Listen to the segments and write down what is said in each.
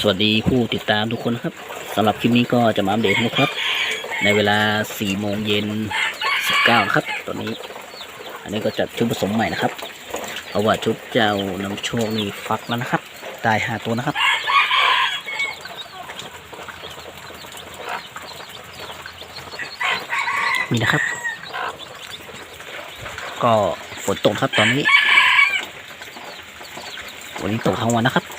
สวัสดีผู้ติดตามทุกคนครับสำหรับคลิปนี้ก็จะมาอัปเดตนะครับ ในเวลา4โมงเย็น19ครับตอนนี้ อันนี้ก็จัดชุดผสมใหม่นะครับเพราะว่าชุดเจ้านำโชคนี่ฟักแล้วนะครับได้5ตัวนะครับ นี่นะครับ ก็ฝนตกครับตอนนี้ วันนี้ตกทั้งวันนะครับ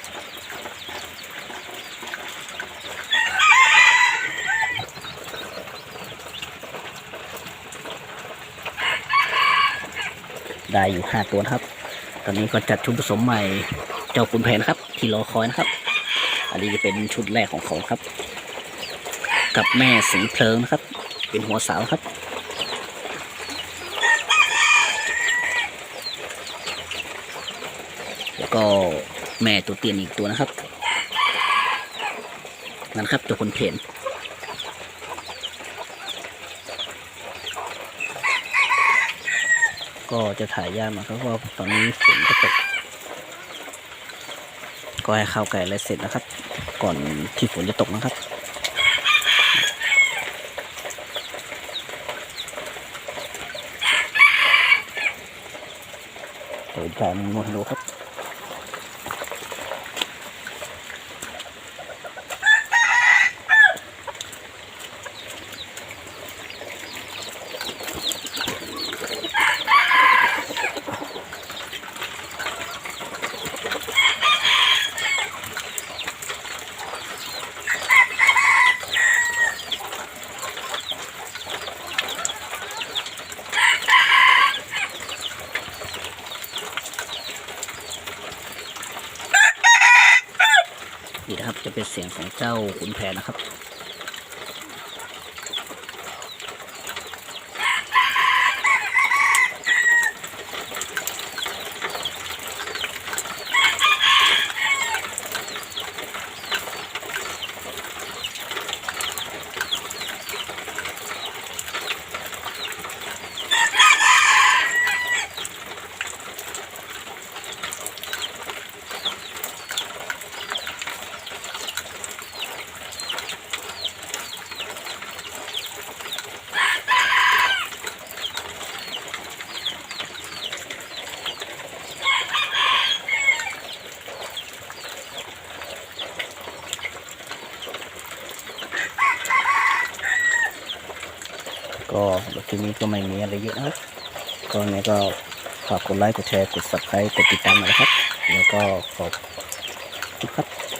ได้อยู่ห้าตัวนะครับ ตอนนี้ก็จัดชุดผสมใหม่เจ้าคุณแผนครับ ที่รอคอยนะครับ อันนี้จะเป็นชุดแรกของเขาครับ กับแม่สีเพลิงนะครับ เป็นหัวสาวครับแล้วก็แม่ตัวเตียนอีกตัวนะครับนั่นครับตัวคนเพน ก็จะถ่ายยากหน่อยครับเพราะว่าตอนนี้ฝนก็ตกก็ให้ข้าวไก่อะไรเสร็จนะครับ ก่อนที่ฝนจะตกนะครับเปิดแผนมวนดูครับ นี่นะครับจะเป็นเสียงของเจ้าขุนแผนนะครับ ก็สำหรับคลิปนี้ก็ไม่มีอะไรเยอะนะครับก็ยังไงก็ฝากกดไลค์กดแชร์กด subscribe กดติดตามหน่อยนะครับ แล้วก็ขอบคุณครับ